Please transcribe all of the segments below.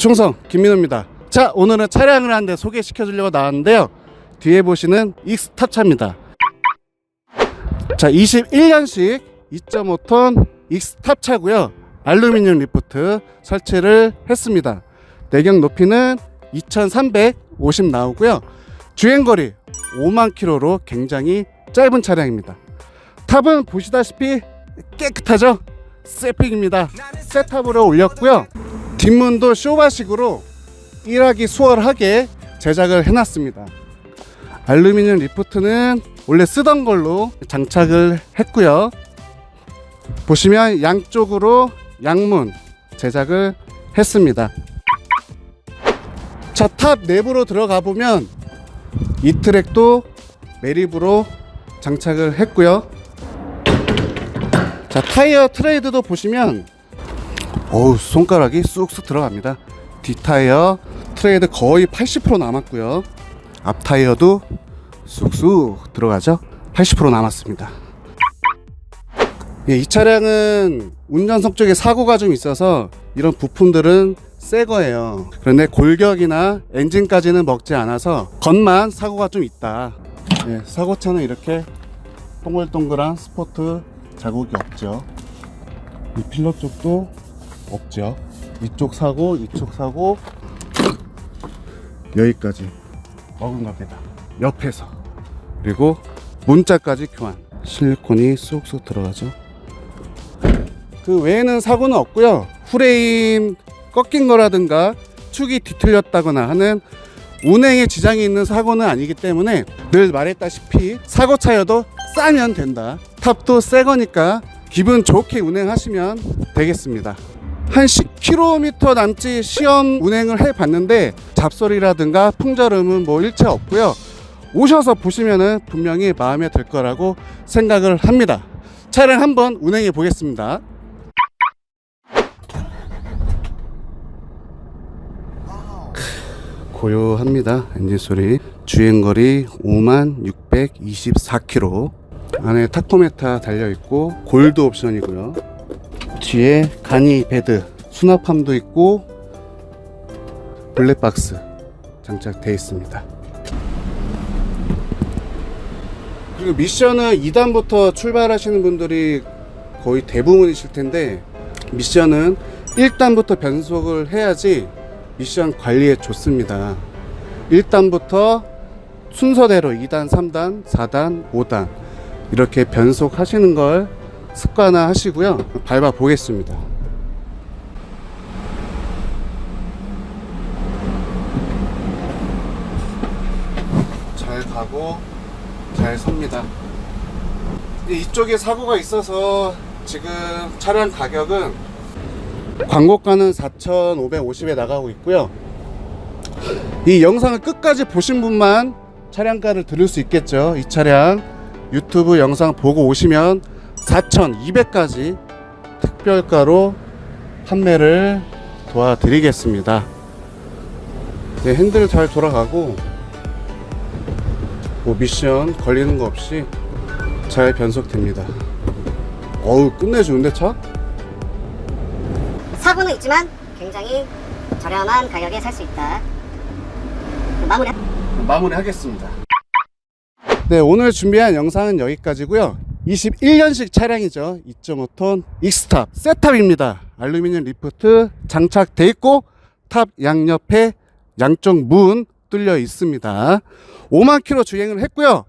충성 김민호입니다. 자 오늘은 차량을 한 대 소개시켜 주려고 나왔는데요. 뒤에 보시는 익스탑차입니다. 자 21년식 2.5톤 익스탑차고요. 알루미늄 리프트 설치를 했습니다. 내경 높이는 2350 나오고요. 주행거리 5만 킬로로 굉장히 짧은 차량입니다. 탑은 보시다시피 깨끗하죠? 세핑입니다. 세탑으로 올렸고요. 뒷문도 쇼바식으로 일하기 수월하게 제작을 해놨습니다. 알루미늄 리프트는 원래 쓰던 걸로 장착을 했고요. 보시면 양쪽으로 양문 제작을 했습니다. 자, 탑 내부로 들어가 보면 이 트랙도 매립으로 장착을 했고요. 자, 타이어 트레이드도 보시면 어우, 손가락이 쑥쑥 들어갑니다. 뒷타이어 트레이드 거의 80% 남았고요. 앞 타이어도 쑥쑥 들어가죠. 80% 남았습니다. 예, 이 차량은 운전석 쪽에 사고가 좀 있어서 이런 부품들은 새 거예요. 그런데 골격이나 엔진까지는 먹지 않아서 겉만 사고가 좀 있다. 예, 사고차는 이렇게 동글동글한 스포트 자국이 없죠. 이 필러 쪽도 없죠. 이쪽 사고, 이쪽 사고, 여기까지 겁니다. 옆에서. 그리고 문자까지 교환. 실리콘이 쏙쏙 들어가죠. 그 외에는 사고는 없고요. 프레임 꺾인 거라든가 축이 뒤틀렸다거나 하는 운행에 지장이 있는 사고는 아니기 때문에 늘 말했다시피 사고 차여도 싸면 된다. 탑도 새 거니까 기분 좋게 운행하시면 되겠습니다. 한 10km 남짓 시험 운행을 해 봤는데 잡소리라든가 풍절음은 뭐 일체 없고요. 오셔서 보시면은 분명히 마음에 들 거라고 생각을 합니다. 차량 한번 운행해 보겠습니다. 고요합니다. 엔진 소리. 주행거리 5만 624km. 안에 타코메타 달려 있고 골드 옵션이고요. 뒤에 간이 베드, 수납함도 있고 블랙박스 장착되어 있습니다. 그리고 미션은 2단부터 출발하시는 분들이 거의 대부분이실 텐데 미션은 1단부터 변속을 해야지 미션 관리에 좋습니다. 1단부터 순서대로 2단, 3단, 4단, 5단 이렇게 변속하시는 걸 습관화 하시고요. 밟아 보겠습니다. 잘 가고 잘 섭니다. 이쪽에 사고가 있어서 지금 차량 가격은 광고가는 4,550에 나가고 있고요. 이 영상을 끝까지 보신 분만 차량가를 들을 수 있겠죠. 이 차량 유튜브 영상 보고 오시면 4,200까지 특별가로 판매를 도와드리겠습니다. 네, 핸들 잘 돌아가고 뭐 미션 걸리는 거 없이 잘 변속됩니다. 어우 끝내주는데 차? 사고는 있지만 굉장히 저렴한 가격에 살 수 있다. 마무리. 마무리하겠습니다. 네, 오늘 준비한 영상은 여기까지고요. 21년식 차량이죠. 2.5톤 익스탑 세탑입니다. 알루미늄 리프트 장착돼 있고 탑 양옆에 양쪽 문 뚫려 있습니다. 5만 킬로 주행을 했고요.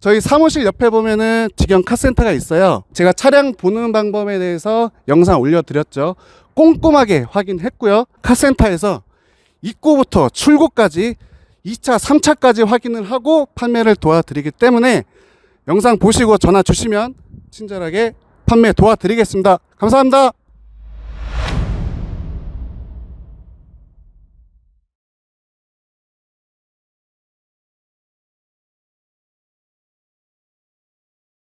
저희 사무실 옆에 보면은 직영 카센터가 있어요. 제가 차량 보는 방법에 대해서 영상 올려드렸죠. 꼼꼼하게 확인했고요. 카센터에서 입구부터 출구까지 2차, 3차까지 확인을 하고 판매를 도와드리기 때문에 영상 보시고 전화 주시면 친절하게 판매 도와드리겠습니다. 감사합니다.